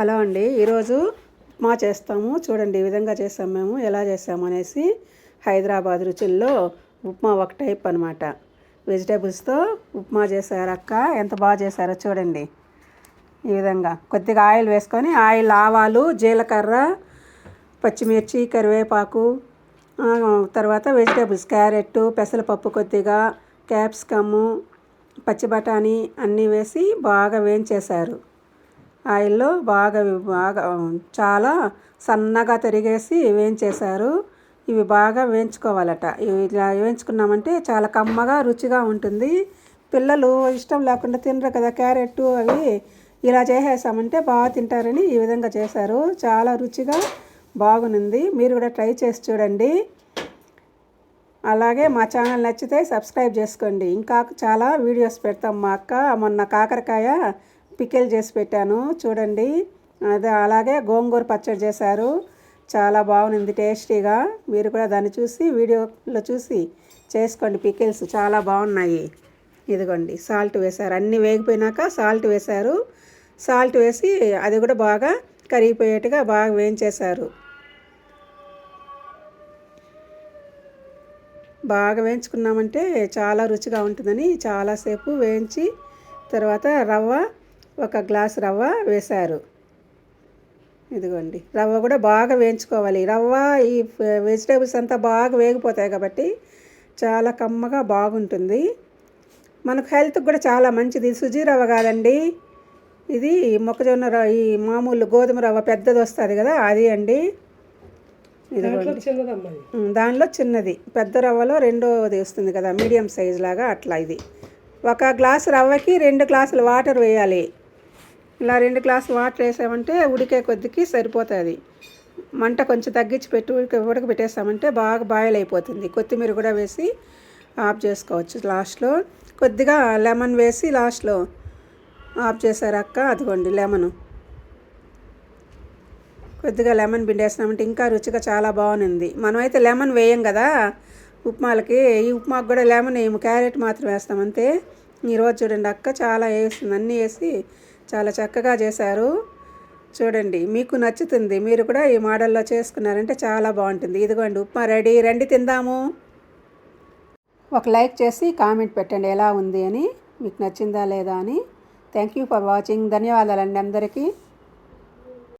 Hello అండి. ఈరోజు ఉప్మా చేస్తాము. చూడండి ఈ విధంగా చేస్తాం మేము. ఎలా చేస్తాము అనేసి హైదరాబాద్ రుచుల్లో ఉప్మా ఒక టైప్ అనమాట వెజిటేబుల్స్తో ఉప్మా చేశారు అక్క. ఎంత బాగా చేశారో చూడండి. ఈ విధంగా కొద్దిగా ఆయిల్ వేసుకొని ఆయిల్ ఆవాలు జీలకర్ర పచ్చిమిర్చి కరివేపాకు తర్వాత వెజిటేబుల్స్ క్యారెట్ పెసరపప్పు కొద్దిగా క్యాప్సికము పచ్చి బఠానీ అన్నీ వేసి బాగా వేయించేశారు. ఆయిల్లో బాగా బాగా చాలా సన్నగా తరిగేసి వేయించేశారు. ఇవి బాగా వేయించుకోవాలట. ఇవి ఇలా వేయించుకున్నామంటే చాలా కమ్మగా రుచిగా ఉంటుంది. పిల్లలు ఇష్టం లేకుండా తినరు కదా క్యారెట్ అవి. ఇలా చేసేసామంటే బాగా తింటారని ఈ విధంగా చేశారు. చాలా రుచిగా బాగుంది. మీరు కూడా ట్రై చేసి చూడండి. అలాగే మా ఛానల్ నచ్చితే సబ్స్క్రైబ్ చేసుకోండి. ఇంకా చాలా వీడియోస్ పెడతాం మా అక్క. మొన్న కాకరకాయ పికిల్ చేసి పెట్టాను. చూడండి. అదే అలాగే గోంగూర పచ్చడి చేశారు. చాలా బాగుంది టేస్టీగా. మీరు కూడా దాన్ని చూసి వీడియోలో చూసి చేసుకోండి పికిల్స్. చాలా బాగున్నాయి. ఇదిగోండి. సాల్ట్ వేశారు. అన్నీ వేగిపోయినాక సాల్ట్ వేశారు. సాల్ట్ వేసి అది కూడా బాగా కరిగిపోయేట్టుగా బాగా వేయించేశారు. బాగా వేయించుకున్నామంటే చాలా రుచిగా ఉంటుందని చాలాసేపు వేయించి తర్వాత రవ్వ ఒక గ్లాస్ రవ్వ వేశారు. ఇదిగోండి. రవ్వ కూడా బాగా వేయించుకోవాలి. రవ్వ ఈ వెజిటేబుల్స్ అంతా బాగా వేగిపోతాయి కాబట్టి చాలా కమ్మగా బాగుంటుంది. మనకు హెల్త్కి కూడా చాలా మంచిది. సుజీ రవ్వ కాదండి. ఇది మొక్కజొన్న రవ్వ ఈ మామూలు గోధుమ రవ్వ పెద్దది వస్తుంది కదా అది అండి. దానిలో చిన్నది. పెద్ద రవ్వలో రెండోది వస్తుంది కదా మీడియం సైజ్ లాగా అట్లా ఇది. ఒక గ్లాసు రవ్వకి రెండు గ్లాసులు వాటర్ వేయాలి. ఇలా రెండు గ్లాసులు వాటర్ వేసామంటే ఉడికే కొద్దికి సరిపోతుంది. మంట కొంచెం తగ్గించి పెట్టి ఉడక ఉడకబెట్టేసామంటే బాగా బాయిల్ అయిపోతుంది. కొత్తిమీర కూడా వేసి ఆఫ్ చేసుకోవచ్చు లాస్ట్లో. కొద్దిగా లెమన్ వేసి లాస్ట్లో ఆఫ్ చేశారు అక్క అదిగోండి లెమన్. కొద్దిగా లెమన్ పిండేసినామంటే ఇంకా రుచిగా చాలా బాగుంది. మనమైతే లెమన్ వేయం కదా. ఉప్మాలకి ఈ ఉప్మాకు కూడా లెమన్ వేయము క్యారెట్ మాత్రం వేస్తాం అంతే ఈరోజు చూడండి అక్క చాలా వేస్తుంది అన్నీ వేసి చాలా చక్కగా చేశారు. చూడండి మీకు నచ్చుతుంది. మీరు కూడా ఈ మోడల్లో చేసుకున్నారంటే చాలా బాగుంటుంది. ఇదిగోండి ఉప్మా రెడీ. రండి తిందాము. ఒక లైక్ చేసి కామెంట్ పెట్టండి ఎలా ఉంది అని. మీకు నచ్చిందా లేదా అని. Thank you for watching. ధన్యవాదాలండి అందరికీ.